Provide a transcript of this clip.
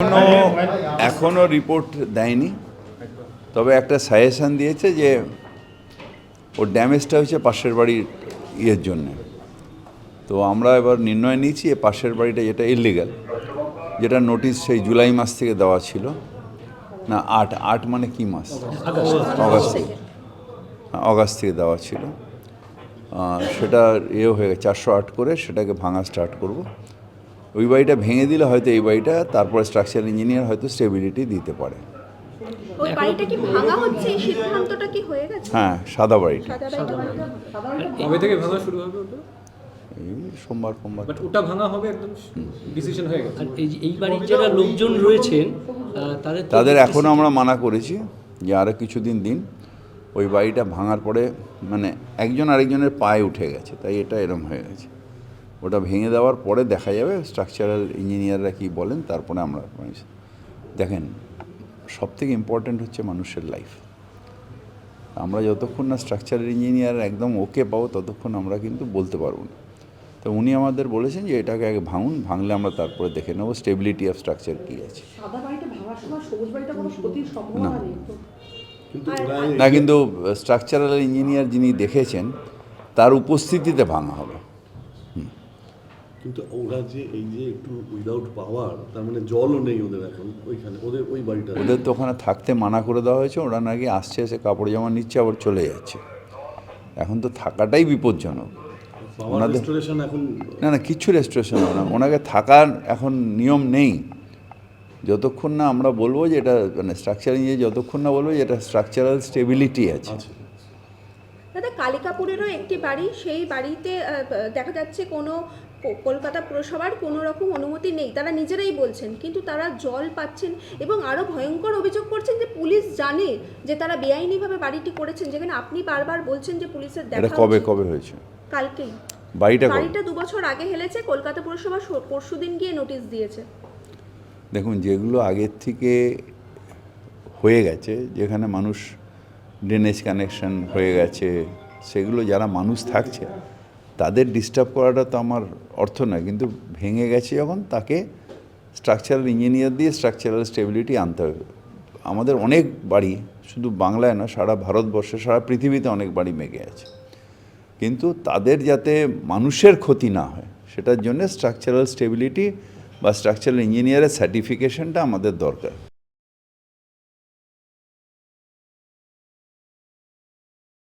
এখনও এখনও রিপোর্ট দেয়নি। তবে একটা সাজেশন দিয়েছে যে ওর ড্যামেজটা হচ্ছে পাশের বাড়ির ইয়ের জন্যে। তো আমরা এবার নির্ণয় নিয়েছি এ পাশের বাড়িটা যেটা ইলিগাল যেটা নোটিশ সেই জুলাই মাস থেকে দেওয়া ছিল। না আট আট মানে কি মাস? অগাস্ট থেকে। হ্যাঁ, অগাস্ট থেকে দেওয়া ছিল। সেটা ইয়ে হয়ে গেছে চারশো আট করে সেটাকে ভাঙা স্টার্ট করব। ওই বাড়িটা ভেঙে দিলে হয়তো এই বাড়িটা তারপরে স্ট্রাকচার ইঞ্জিনিয়ার হয়তো স্টেবিলিটি দিতে পারে। ওই বাড়িটা কি ভাঙা হচ্ছে? এই সিদ্ধান্তটা কি হয়ে গেছে? হ্যাঁ সাদা বাড়িটা। সাদা থেকে ভাঙা শুরু হবে এই সোমবার সোমবার। ওটা ভাঙা হবে একদম ডিসিশন হয়ে গেছে। এই বাড়ির যারা লোকজন রয়েছেন তাদের তাদের এখনও আমরা মানা করেছি যে আরও কিছুদিন দিন ওই বাড়িটা ভাঙার পরে মানে একজন আরেকজনের পায়ে উঠে গেছে তাই এটা এরম হয়ে গেছে। ওটা ভেঙে দেওয়ার পরে দেখা যাবে স্ট্রাকচারাল ইঞ্জিনিয়াররা কি বলেন তারপরে আমরা দেখেন সব থেকে ইম্পর্ট্যান্ট হচ্ছে মানুষের লাইফ আমরা যতক্ষণ না স্ট্রাকচারাল ইঞ্জিনিয়ার একদম ওকে পাবো ততক্ষণ আমরা কিন্তু বলতে পারব না। তো উনি আমাদের বলেছেন যে এটাকে আগে ভাঙুন ভাঙলে আমরা তারপরে দেখে নেব স্টেবিলিটি অফ স্ট্রাকচার কী আছে। তো। না কিন্তু স্ট্রাকচারাল ইঞ্জিনিয়ার যিনি দেখেছেন তার উপস্থিতিতে ভাঙা হবে। কিন্তু ওরা যে এই যে একটু উইদাউট পাওয়ার তার মানে জলও নেই ওদের এখন ওইখানে ওদের ওই বাড়িটা ওদের তো ওখানে থাকতে মানা করে দেওয়া হয়েছে ওরা নাকি আসছে এসে কাপড় জামা নিচ্ছে আবার চলে যাচ্ছে। এখন তো থাকাটাই বিপজ্জনক। ওনাদের- এখন না না কিচ্ছু রেস্ট্রিকশন হবে না। ওনাকে থাকার এখন নিয়ম নেই। যতক্ষণ না আমরা বলব যে এটা মানে স্ট্রাকচার ইঞ্জিনিয়ার যতক্ষণ না বলব যে এটা স্ট্রাকচারাল স্টেবিলিটি আছে। দাদা কালিকাপুরেরও একটি বাড়ি সেই বাড়িতে দেখা যাচ্ছে কোনো কলকাতা পুরসভার কোনো রকম অনুমতি নেই। তারা নিজেরাই বলছেন কিন্তু তারা জল পাচ্ছেন এবং আরও ভয়ঙ্কর অভিযোগ করছেন যে পুলিশ জানে যে তারা বেআইনিভাবে বাড়িটি করেছেন। যেখানে আপনি বারবার বলছেন যে পুলিশের দেখা কবে কবে হয়েছে? কালকেই। বাড়িটা বাড়িটা দু বছর আগে হেলেছে কলকাতা পুরসভা পরশু দিন গিয়ে নোটিশ দিয়েছে। দেখুন যেগুলো আগের থেকে হয়ে গেছে যেখানে মানুষ ড্রেনেজ কানেকশন হয়ে গেছে সেগুলো যারা মানুষ থাকছে তাদের ডিস্টার্ব করাটা তো আমার অর্থ নয়, কিন্তু ভেঙে গেছে যখন তাকে স্ট্রাকচারাল ইঞ্জিনিয়ার দিয়ে স্ট্রাকচারাল স্টেবিলিটি আনতে হবে। আমাদের অনেক বাড়ি শুধু বাংলায় না সারা ভারতবর্ষে, সারা পৃথিবীতে অনেক বাড়ি মেগে আছে। কিন্তু তাদের যাতে মানুষের ক্ষতি না হয়, সেটার জন্য স্ট্রাকচারাল স্টেবিলিটি বা স্ট্রাকচারাল ইঞ্জিনিয়ারের সার্টিফিকেশনটা আমাদের দরকার।